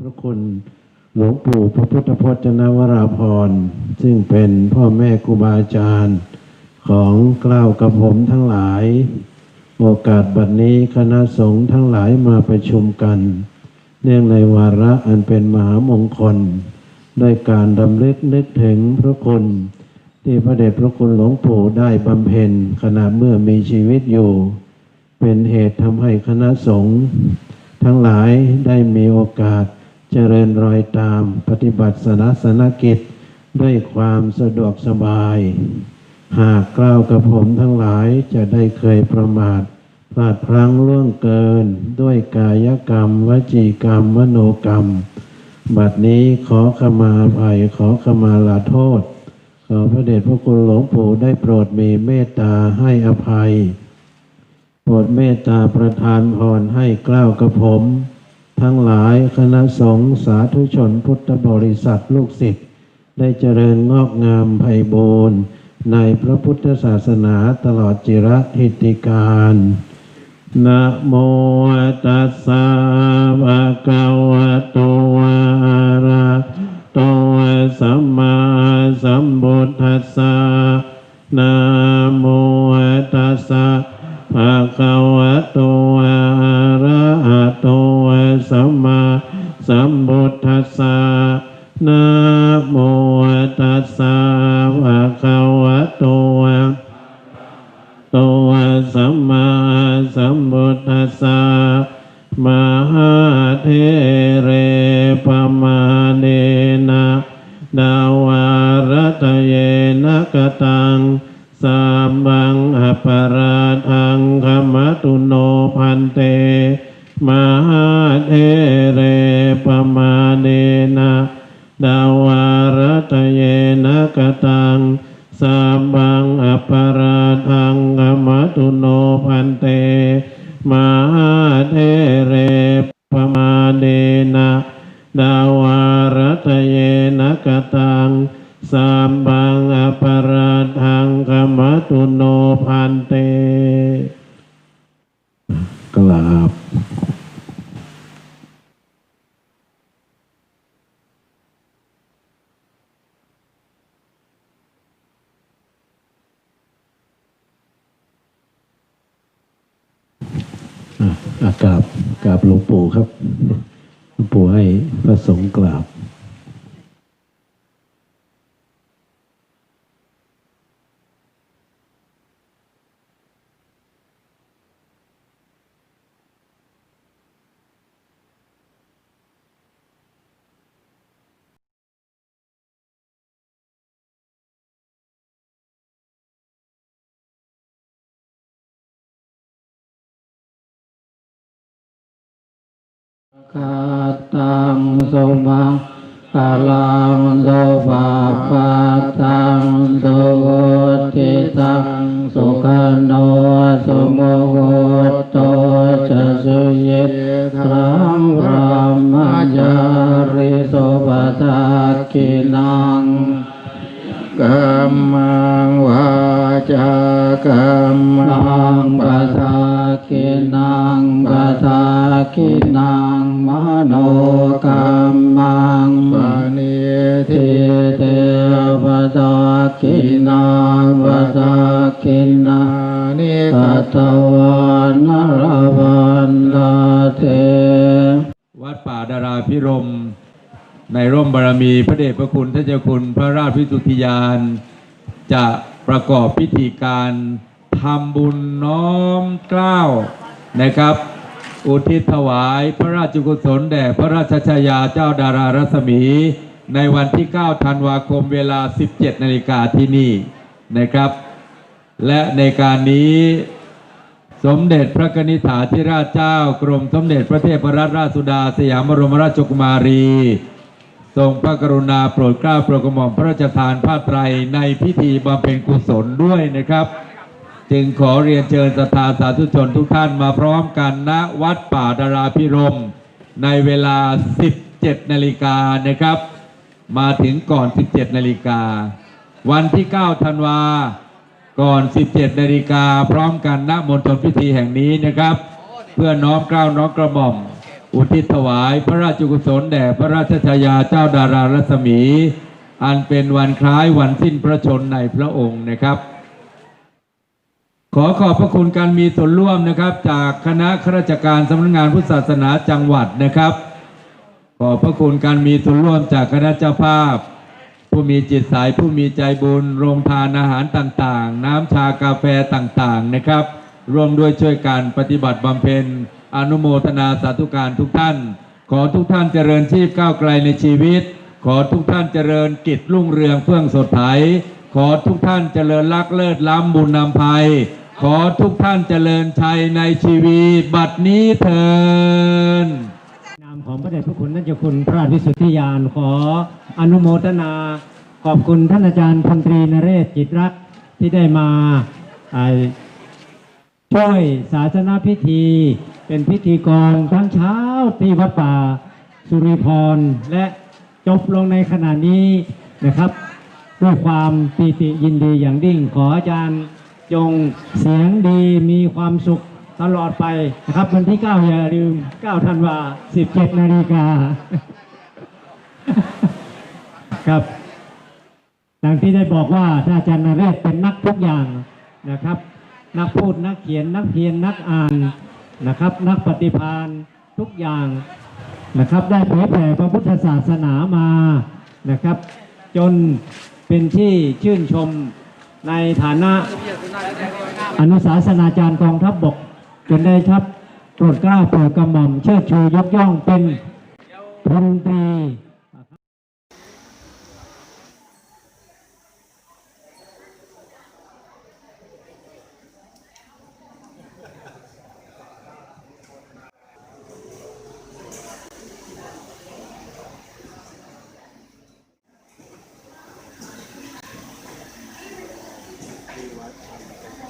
พระคุณหลวงปู่พระพุทธพจนวราพร ซึ่งเป็นพ่อแม่ครูบาอาจารย์ของกล้าวกับผมทั้งหลาย โอกาสบัดนี้คณะสงฆ์ทั้งหลายมาประชุมกัน เนื่องในวาระอันเป็นมหามงคลด้วยการดำลึกนึกถึงพระคุณ ที่พระเดชพระคุณหลวงปู่ได้บำเพ็ญขณะเมื่อมีชีวิตอยู่ เป็นเหตุทำให้คณะสงฆ์ ทั้งหลายได้มีโอกาสเจริญรอยตามปฏิบัติศาสนกิจด้วยความสะดวกสบาย หากกล่าวกับผมทั้งหลายจะได้เคยประมาทพลาดพลั้งล่วงเกิน ด้วยกายกรรม วจีกรรม มโนกรรม บัดนี้ขอขมาภัยขอขมาลาโทษ ขอพระเดชพระคุณหลวงปู่ได้โปรดมีเมตตาให้อภัย โปรดเมตตาประทานพรให้กล้าวกับผม ทั้งหลายคณะสงฆ์สาธุชนพุทธบริษัทลูกศิษย์ได้เจริญงอกงามไพบูรณ์ในพระพุทธศาสนาตลอดจิระทิติการนะโมตัสสะภะคะวะโตอะ โตสัมมาสัมพุทธัสสะนะโมตัสสะภะคะวะโตอะโตสัมมาสัมพุทธัสสะมหาเทเรปมาเนนะดาวารตเยนะกตังสามบังอปาราทัง มาเทเรปมาเนนะดาวารตเยนะกตังสามบังอปาราทังขมตุโนพันเตมาเทเรปมาเนนะดาวารตเยนะกตังสามบังอปาราทังกมตุโนพันเต กราบอะอะกราบกราบหลวงปู่ครับ หลวงปู่ให้พระสงฆ์กราบ กาตังสมังกาลังโสภาปาตังโสติตังสุขันโนสุโมโหโตจะสุเยธรรมพรหมจาริโสปทากินังกัมมังวาจากัมมังปะทา คินังปะทาคินังมโนกัมมังปะนิทิเตปะทาคินังปะทาคินานิกัตวานรวันลาเท วัดป่าดาราพิรม ในร่มบารมีพระเดชพระคุณท่านเจ้าคุณพระราชพิสุทธิยาน จะประกอบพิธีการ ทำบุญน้อมเกล้านะครับ อุทิศถวายพระราชกุศลแด่พระราชชายาเจ้าดารารัศมี ในวันที่ 9 ธันวาคมเวลา 17 นาฬิกาที่นี่นะครับ และในการนี้สมเด็จพระกนิษฐาธิราชเจ้ากรมสมเด็จพระเทพรัตนราชสุดาสยามบรมราชกุมารี ทรงพระกรุณาโปรดเกล้าโปรดกระหม่อมพระราชทานผ้าไตรในพิธีบำเพ็ญกุศลด้วยนะครับ จึงขอเรียนเชิญศรัทธาสาธุชนทุกท่านมาพร้อมกันณวัดป่าดาราพิรม ในเวลา 17 นาฬิกานะครับ มาถึงก่อน 17 นาฬิกา วันที่ 9 ธันวา ก่อน 17 นาฬิกาพร้อมกันณมณฑลพิธีแห่งนี้นะครับ เพื่อน้อมเกล้าน้อมกระหม่อม อุทิศถวายพระราชกุศลแด่พระราชชายาเจ้าดารารัศมี อันเป็นวันคล้ายวันสิ้นพระชนในพระองค์นะครับ ขอขอบพระคุณการมีส่วนร่วมนะครับ จากคณะข้าราชการสำนักงานพุทธศาสนาจังหวัดนะครับ ขอบพระคุณการมีส่วนร่วมจากคณะเจ้าภาพ ผู้มีจิตสายผู้มีใจบุญโรงทานอาหารต่างๆ น้ำชากาแฟต่างๆนะครับร่วมด้วยช่วยกันปฏิบัติบำเพ็ญอนุโมทนาสาธุการทุกท่าน ขอทุกท่านเจริญชีพก้าวไกลในชีวิต ขอทุกท่านเจริญกิจรุ่งเรืองเฟื่องสดใสขอทุกท่านเจริญลักเลิศล้ำบุญนำภัย ขอทุกท่านเจริญชัยในชีวิตบัดนี้เทินนามของพระเดชพระคุณนั่นจะคุณพระราชวิสุทธิยานขออนุโมทนา ขอบคุณท่านอาจารย์พลตรีนเรศจิตรักษ์ที่ได้มาช่วยศาสนาพิธี เป็นพิธีกรทั้งเช้าที่วัดป่าสุริพร และจบลงในขณะนี้นะครับ ด้วยความปีติยินดีอย่างยิ่งขออาจารย์ จงเสียงดีมีความสุขตลอดไปนะครับ วันที่ 9 อย่าลืม 9 ธันวา 17 นาฬิกาครับดังที่ได้บอกว่าท่านอาจารย์นเรศเป็นนักทุกอย่างนะครับ นักพูดนักเขียนนักเพียนนักอ่านนะครับ นักปฏิพานทุกอย่างนะครับ ได้เผยแผ่พระพุทธศาสนามานะครับ จนเป็นที่ชื่นชมในฐานะ อนุสาสนาจารย์กองทัพบบกจนได้ทับโปรดเกล้าโปรดกระหม่อมเชิดชูยกย่องเป็นพลตรี what I'm thinking.